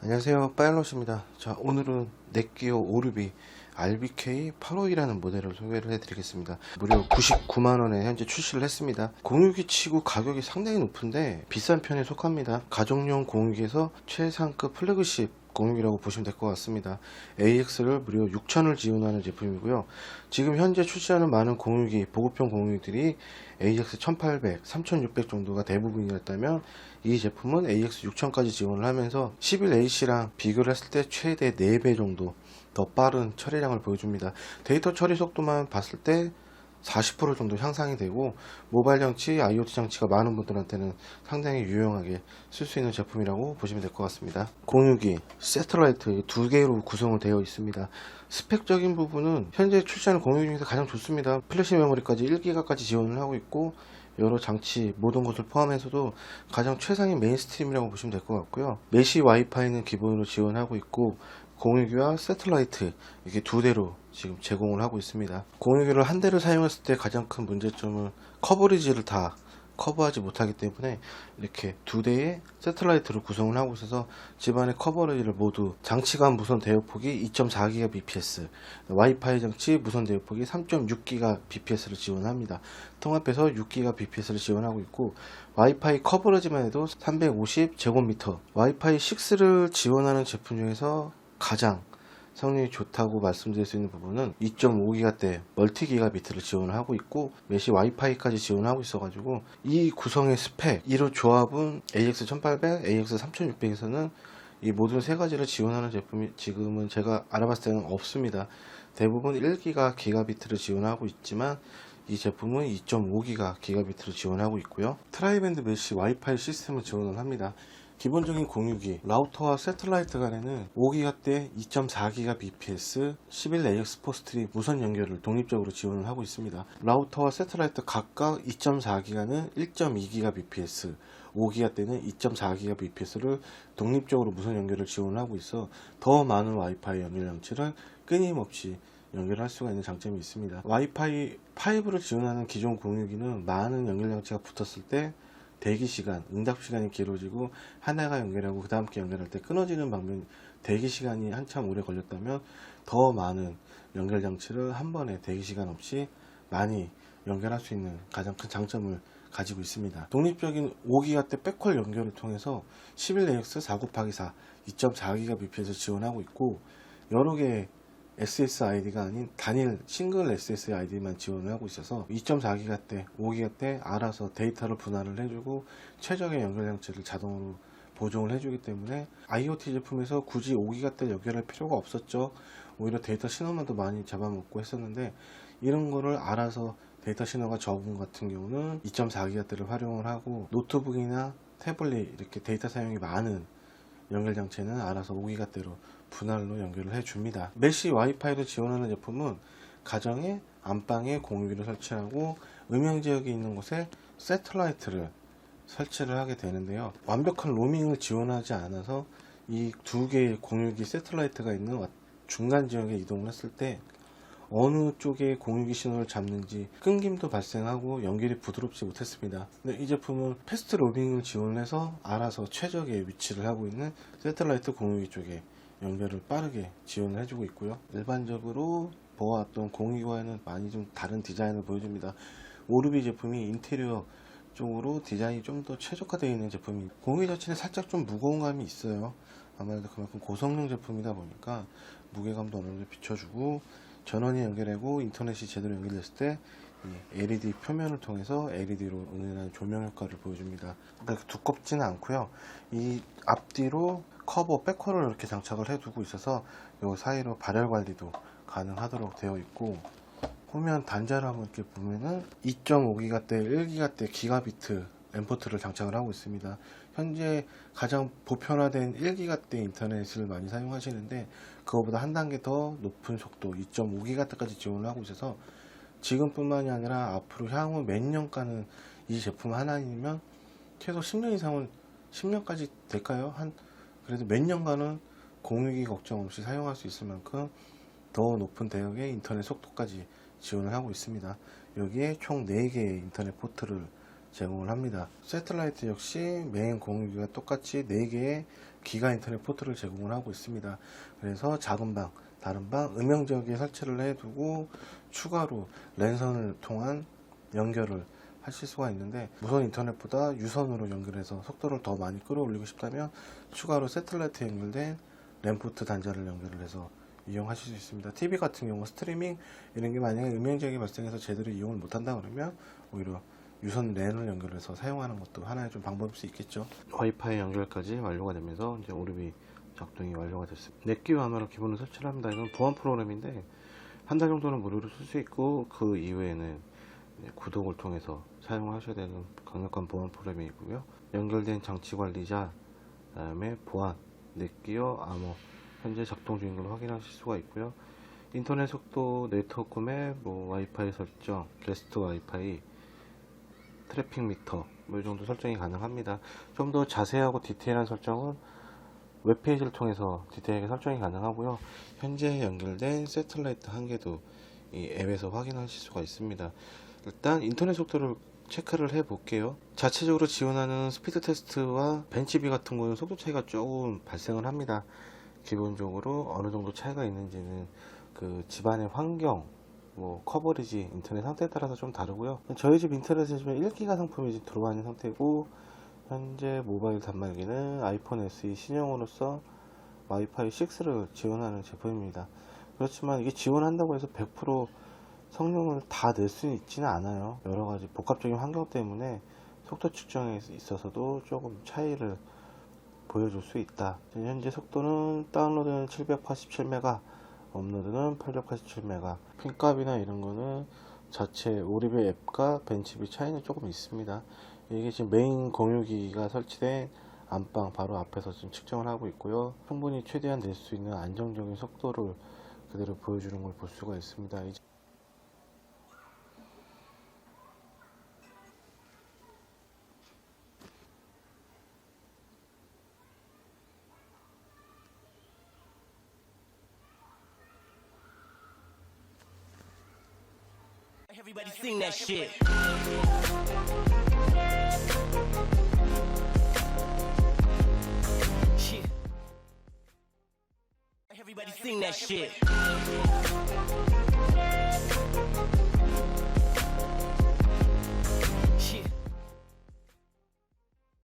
안녕하세요. 파일럿입니다. 자 오늘은 넷기어 오르비 RBK 852라는 모델을 소개를 해드리겠습니다. 무려 99만원에 현재 출시를 했습니다. 공유기 치고 가격이 상당히 높은데 비싼 편에 속합니다. 가정용 공유기에서 최상급 플래그십 공유기라고 보시면 될 것 같습니다 AX를 무려 6천을 지원하는 제품이고요 지금 현재 출시하는 많은 공유기 보급형 공유기들이 AX 1800, 3600 정도가 대부분이었다면 이 제품은 AX 6000까지 지원을 하면서 11A씨랑 비교를 했을 때 최대 4배 정도 더 빠른 처리량을 보여줍니다. 데이터 처리 속도만 봤을 때 40% 정도 향상이 되고 모바일 장치, IoT 장치가 많은 분들한테는 상당히 유용하게 쓸 수 있는 제품이라고 보시면 될 것 같습니다. 공유기, 세틀라이트 두 개로 구성을 되어 있습니다. 스펙적인 부분은 현재 출시하는 공유기 중에서 가장 좋습니다. 플래시 메모리까지 1기가까지 지원을 하고 있고 여러 장치 모든 것을 포함해서도 가장 최상의 메인스트림이라고 보시면 될 것 같고요. 메시 와이파이는 기본으로 지원하고 있고 공유기와 세틀라이트 이렇게 두 대로 지금 제공을 하고 있습니다. 공유기를 한 대를 사용했을 때 가장 큰 문제점은 커버리지를 다 커버하지 못하기 때문에 이렇게 두 대의 세틀라이트로 구성을 하고 있어서 집안의 커버리지를 모두 장치 간 무선 대역폭이 2.4GBps, 와이파이 장치 무선 대역폭이 3.6GBps를 지원합니다. 통합해서 6GBps를 지원하고 있고 와이파이 커버리지만 해도 350제곱미터, 와이파이 6를 지원하는 제품 중에서 가장 성능이 좋다고 말씀드릴 수 있는 부분은 2.5기가대 멀티 기가비트를 지원을 하고 있고 메시 와이파이까지 지원하고 있어가지고 이 구성의 스펙 이런 조합은 AX 1800, AX 3600에서는 이 모든 세 가지를 지원하는 제품이 지금은 제가 알아봤을 때는 없습니다. 대부분 1기가 기가비트를 지원하고 있지만 이 제품은 2.5기가 기가비트를 지원하고 있고요. 트라이밴드 메시 와이파이 시스템을 지원을 합니다. 기본적인 공유기, 라우터와 세틀라이트 간에는 5기가대 2.4GBps 11AX 포스트리 무선 연결을 독립적으로 지원을 하고 있습니다. 라우터와 세틀라이트 각각 2.4기가는 1.2GBps, 5기가 때는 2.4GBps를 독립적으로 무선 연결을 지원하고 있어 더 많은 와이파이 연결 장치를 끊임없이 연결할 수가 있는 장점이 있습니다. 와이파이 5를 지원하는 기존 공유기는 많은 연결 장치가 붙었을 때 대기 시간, 응답 시간이 길어지고 하나가 연결하고 그 다음 게 연결할 때 끊어지는 방면 대기 시간이 한참 오래 걸렸다면 더 많은 연결 장치를 한 번에 대기 시간 없이 많이 연결할 수 있는 가장 큰 장점을 가지고 있습니다. 독립적인 5기가대 백홀 연결을 통해서 11AX 4 곱하기 4 2.4GBps를 지원하고 있고 여러 개의 SSID가 아닌 단일 싱글 SSID만 지원을 하고 있어서 2.4기가 때, 5기가 때 알아서 데이터를 분할을 해주고 최적의 연결 장치를 자동으로 보정을 해주기 때문에 IoT 제품에서 굳이 5기가 때 연결할 필요가 없었죠. 오히려 데이터 신호만 더 많이 잡아먹고 했었는데 이런 거를 알아서 데이터 신호가 적은 같은 경우는 2.4기가 때를 활용을 하고 노트북이나 태블릿 이렇게 데이터 사용이 많은 연결 장치는 알아서 5기가 대로 분할로 연결을 해줍니다. 메시 와이파이를 지원하는 제품은 가정에 안방에 공유기를 설치하고 음영 지역이 있는 곳에 세틀라이트를 설치를 하게 되는데요. 완벽한 로밍을 지원하지 않아서 이 두 개의 공유기 세틀라이트가 있는 중간 지역에 이동을 했을 때 어느 쪽에 공유기 신호를 잡는지 끊김도 발생하고 연결이 부드럽지 못했습니다. 근데 이 제품은 패스트 로밍을 지원해서 알아서 최적의 위치를 하고 있는 세틀라이트 공유기 쪽에 연결을 빠르게 지원을 해주고 있고요. 일반적으로 보아왔던 공유기와는 많이 좀 다른 디자인을 보여줍니다. 오르비 제품이 인테리어 쪽으로 디자인이 좀 더 최적화되어 있는 제품이 공유기 자체는 살짝 좀 무거운 감이 있어요. 아무래도 그만큼 고성능 제품이다 보니까 무게감도 어느 정도 비춰주고 전원이 연결되고 인터넷이 제대로 연결됐을 때이 LED 표면을 통해서 LED로 은은한 조명 효과를 보여줍니다. 그러니까 두껍지는 않고요. 이 앞뒤로 커버 백커를 이렇게 장착을 해두고 있어서 이 사이로 발열 관리도 가능하도록 되어 있고 후면 단자를 한번 이렇게 보면은 2.5기가 대, 1기가 대 기가비트 램포트를 장착을 하고 있습니다. 현재 가장 보편화된 1기가 대 인터넷을 많이 사용하시는데 그거보다 한 단계 더 높은 속도 2.5기가 대까지 지원을 하고 있어서 지금뿐만이 아니라 앞으로 향후 몇 년간은 이 제품 하나이면 최소 10년 이상은 10년까지 될까요? 한 그래도 몇 년간은 공유기 걱정 없이 사용할 수 있을 만큼 더 높은 대역의 인터넷 속도까지 지원을 하고 있습니다. 여기에 총 4개의 인터넷 포트를 제공을 합니다. 세틀라이트 역시 메인 공유기가 똑같이 4개의 기가 인터넷 포트를 제공을 하고 있습니다. 그래서 작은 방, 다른 방, 음영 지역에 설치를 해두고 추가로 랜선을 통한 연결을 하실 수가 있는데 무선 인터넷보다 유선으로 연결해서 속도를 더 많이 끌어올리고 싶다면 추가로 세틀라이트 연결된 램포트 단자를 연결을 해서 이용하실 수 있습니다. TV 같은 경우 스트리밍 이런 게 만약에 지역이 발생해서 제대로 이용을 못한다 그러면 오히려 유선 랜을 연결해서 사용하는 것도 하나의 좀 방법일 수 있겠죠. 와이파이 연결까지 완료가 되면서 이제 오류비 작동이 완료가 됐습니다. 넷기와 하나를 기본으로 설치를 합니다. 이건 보안 프로그램인데 한 달 정도는 무료로 쓸 수 있고 그 이후에는 이제 구독을 통해서 사용하셔야 되는 강력한 보안 프로그램이고요. 연결된 장치 관리자, 그다음에 보안, 넷기어, 암호 현재 작동 중인 걸 확인하실 수가 있고요. 인터넷 속도, 네트워크 맵, 뭐 와이파이 설정, 게스트 와이파이, 트래픽 미터 뭐이 정도 설정이 가능합니다. 좀 더 자세하고 디테일한 설정은 웹페이지를 통해서 디테일하게 설정이 가능하고요. 현재 연결된 세틀라이트 한 개도 이 앱에서 확인하실 수가 있습니다. 일단 인터넷 속도를 체크를 해 볼게요. 자체적으로 지원하는 스피드 테스트와 벤치비 같은 거는 속도 차이가 조금 발생을 합니다. 기본적으로 어느 정도 차이가 있는지는 그 집안의 환경, 뭐 커버리지, 인터넷 상태에 따라서 좀 다르고요. 저희 집 인터넷에 지금 1기가 상품이 지금 들어와 있는 상태고 현재 모바일 단말기는 아이폰 SE 신형으로서 와이파이 6를 지원하는 제품입니다. 그렇지만 이게 지원한다고 해서 100% 성능을 다 낼 수는 있지는 않아요. 여러 가지 복합적인 환경 때문에 속도 측정에 있어서도 조금 차이를 보여줄 수 있다. 현재 속도는 다운로드는 787메가, 업로드는 887메가. 핀값이나 이런 거는 자체 오리배 앱과 벤치비 차이는 조금 있습니다. 이게 지금 메인 공유기가 설치된 안방 바로 앞에서 지금 측정을 하고 있고요. 충분히 최대한 낼 수 있는 안정적인 속도를 그대로 보여주는 걸 볼 수가 있습니다. Everybody sing that shit. Everybody sing that shit.